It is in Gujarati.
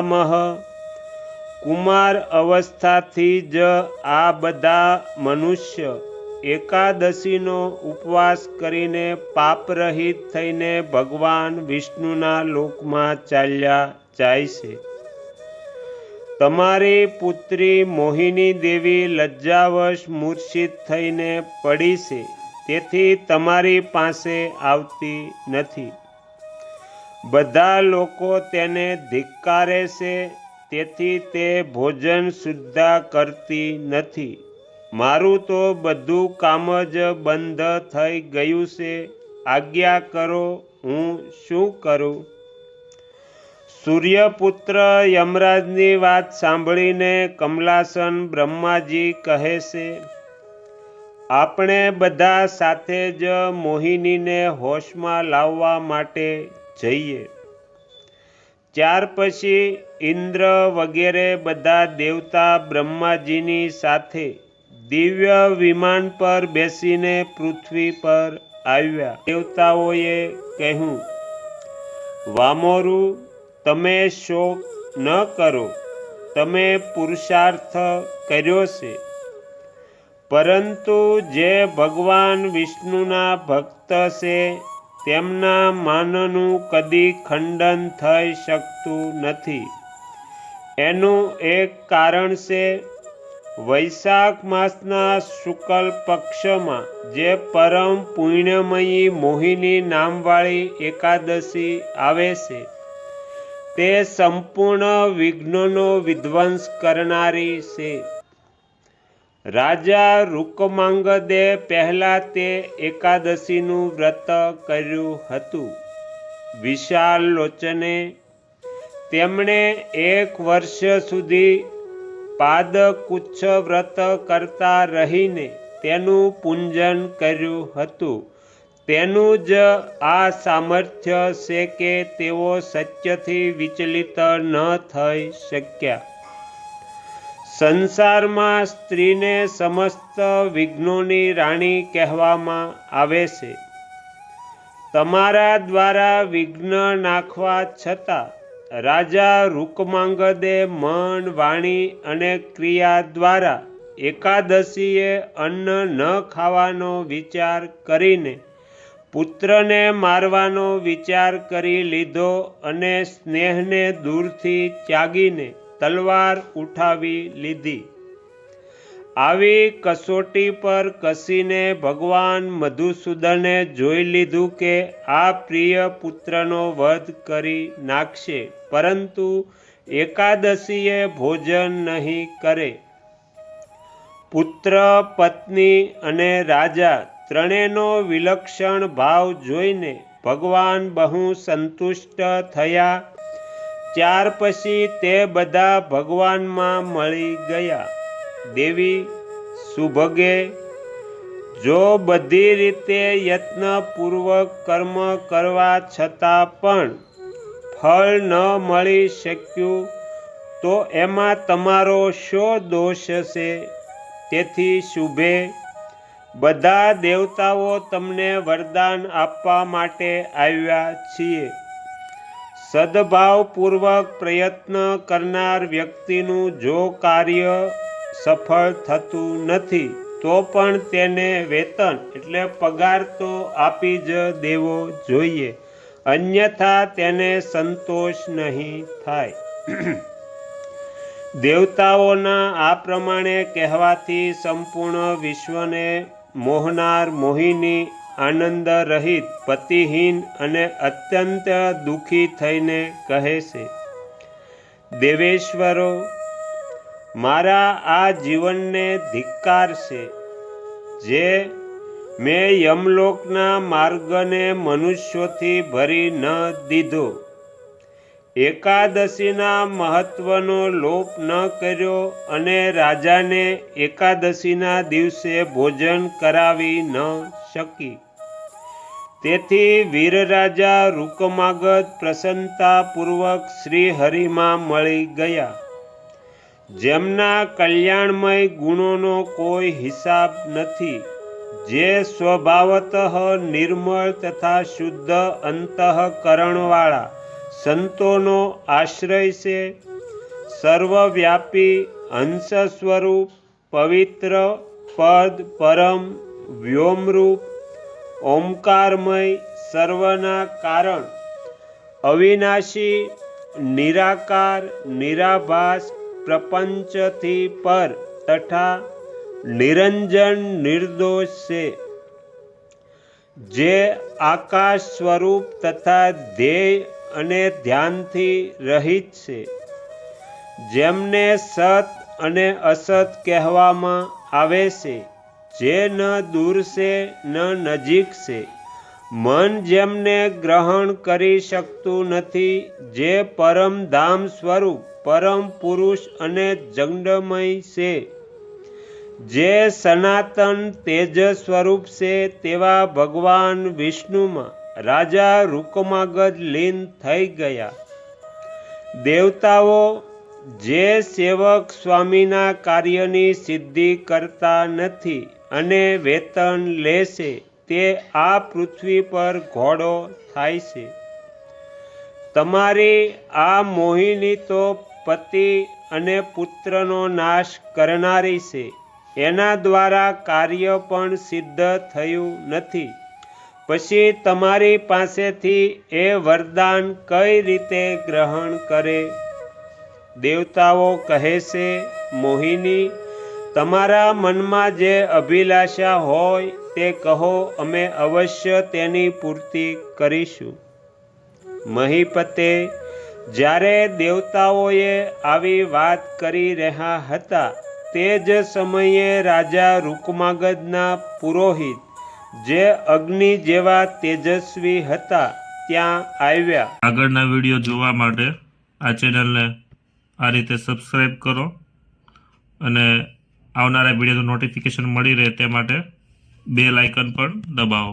પિતામહ. કુમાર અવસ્થાથી જ આ બધા મનુષ્ય એકાદશીનો ઉપવાસ કરીને પાપરહિત થઈને ભગવાન વિષ્ણુના લોકમાં ચાલ્યા જાય છે. તમારી પુત્રી મોહિની દેવી લજ્જાવશ મૂર્છિત થઈને પડી છે. તેથી તમારી પાસે આવતી નથી. બધા લોકો તેને ધિક્કારે છે, તેથી તે ભોજન સુદ્ધા કરતી નથી. મારું તો બધું કામ જ બંધ થઈ ગયું છે. આજ્ઞા કરો, હું શું કરું? સૂર્યપુત્ર યમરાજની વાત સાંભળીને કમલાસન બ્રહ્માજી કહે છે, આપણે બધા સાથે જ મોહિનીને હોશમાં લાવવા માટે જઈએ. ત્યાર પછી ઇન્દ્ર વગેરે બધા દેવતા બ્રહ્માજીની સાથે દિવ્ય વિમાન પર બેસીને પૃથ્વી પર આવ્યા. દેવતાઓએ કહ્યું, વામોરું, તમે શોક ન કરો. તમે પુરુષાર્થ કર્યો છે. પરંતુ જે ભગવાન વિષ્ણુના ભક્ત છે તેમના માનનું કદી ખંડન થઈ શકતું નથી. એનું એક કારણ છે, વૈશાખ માસના શુક્લ પક્ષમાં જે પરમ પુણ્યમયી મોહિની નામવાળી એકાદશી આવે છે, તે સંપૂર્ણ વિઘ્નોનો વિધ્વંસ કરનારી છે. રાજા રૂકમાંગદે પહેલા તે એકાદશીનું વ્રત કર્યું હતું. વિશાલ લોચને તેમણે એક વર્ષ સુધી પાદકુચ્છ વ્રત કરતા રહીને તેનું પૂંજન કર્યું હતું. તેનું જ આ સામર્થ્ય છે કે તેઓ સત્યથી વિચલિત ન થઈ શક્યા. સંસારમાં સ્ત્રીને સમસ્ત વિઘ્નોની રાણી કહેવામાં આવે છે. તમારા દ્વારા વિઘ્ન નાખવા છતાં રાજા રૂકમાંગદે મન વાણી અને ક્રિયા દ્વારા એકાદશીએ અન્ન ન ખાવાનો વિચાર કરીને પુત્રને મારવાનો વિચાર કરી લીધો અને સ્નેહને દૂરથી ત્યાગીને તલવાર ઉઠાવી લીધી. આવી કસોટી પર કસીને ભગવાન મધુસૂદને જોઈ લીધું કે આ પ્રિય પુત્રનો વધ કરી નાખશે, પરંતુ એકાદશીએ ભોજન નહીં કરે. પુત્ર, પત્ની અને રાજા ત્રણેયનો વિલક્ષણ ભાવ જોઈને ભગવાન બહુ સંતુષ્ટ થયા ત્યાર પછી તે બધા ભગવાનમાં મળી ગયા. દેવી, સુભગે જો બધી રીતે યત્નપૂર્વક કર્મ કરવા છતાં પણ ફળ ન મળી શક્યું, તો એમાં તમારો શો દોષ છે તેથી શુભે, બધા દેવતાઓ તમને વરદાન આપવા માટે આવ્યા છીએ. સદભાવપૂર્વક પ્રયત્ન કરનાર વ્યક્તિનું જો કાર્ય સફળ થતું નથી, તો પણ તેને વેતન એટલે પગાર તો આપી જ દેવો જોઈએ. અન્યથા તેને સંતોષ નહીં થાય. દેવતાઓના આ પ્રમાણે કહેવાથી સંપૂર્ણ વિશ્વને મોહનાર મોહિની આનંદ રહિત પતિહીન અને અત્યંત દુઃખી થઈને કહે છે, દેવેશ્વરો, મારા આ જીવનને ધિક્કાર છે, જે મેં યમલોકના માર્ગને મનુષ્યોથી ભરી ન દીધો. એકાદશીના મહત્વનો લોપ ન કર્યો અને રાજાને એકાદશીના દિવસે ભોજન કરાવી ન શકી. તેથી વીરરાજા રૂકમાગત પ્રસન્નતાપૂર્વક શ્રી હરિમાં મળી ગયા. જેમના કલ્યાણમય ગુણોનો કોઈ હિસાબ નથી, જે સ્વભાવતઃ નિર્મળ તથા શુદ્ધ અંતઃકરણવાળા સંતોનો આશ્રય છે. સર્વવ્યાપી હંસ સ્વરૂપ પવિત્ર, પદ, પરમ, વ્યોમરૂપ, ઓમકારમય સર્વના કારણ. અવિનાશી, નિરાકાર, નિરાભાસ પ્રપંચથી પર તથા નિરંજન નિર્દોષ છે. જે આકાશ સ્વરૂપ તથા ધ્યેય અને ધ્યાનથી રહિત છે. જેમને સત અને અસત કહેવામાં આવે છે, જે ન દૂર છે, ન નજીક છે. મન જેમને ગ્રહણ કરી શકતું નથી, જે પરમ ધામ સ્વરૂપ, પરમ પુરુષ અને જંડમય છે. જે સનાતન તેજ સ્વરૂપ છે, તેવા ભગવાન વિષ્ણુમાં રાજા રૂકમાગજ લીન થઈ ગયા. દેવતાઓ જે સેવક સ્વામીના કાર્યની સિદ્ધિ કરતા નથી અને વેતન લેશે, તે આ પૃથ્વી પર ઘોડો થાય છે. તમારી આ મોહિની તો પતિ અને પુત્રનો નાશ કરનારી છે. એના દ્વારા કાર્ય પણ સિદ્ધ થયું નથી. પછી તમારી પાસેથી એ વરદાન કઈ રીતે ગ્રહણ કરે? દેવતાઓ કહે છે, મોહિની, તમારા મનમાં જે અભિલાષા હોય તે કહો, અમે અવશ્ય તેની પૂર્તિ કરીશું. મહીપતે, જ્યારે દેવતાઓએ આવી વાત કરી રહ્યા હતા, તે જ સમયે રાજા રૂકમાગજના પુરોહિત જે અગ્નિ જેવા તેજસ્વી હતા, ત્યાં આવ્યા. આગળના વીડિયો જોવા માટે આ ચેનલને આ રીતે સબસ્ક્રાઈબ કરો અને આવનારા વિડીયોનું નોટિફિકેશન મળી રહે તે માટે બેલ આઇકન પણ દબાવો.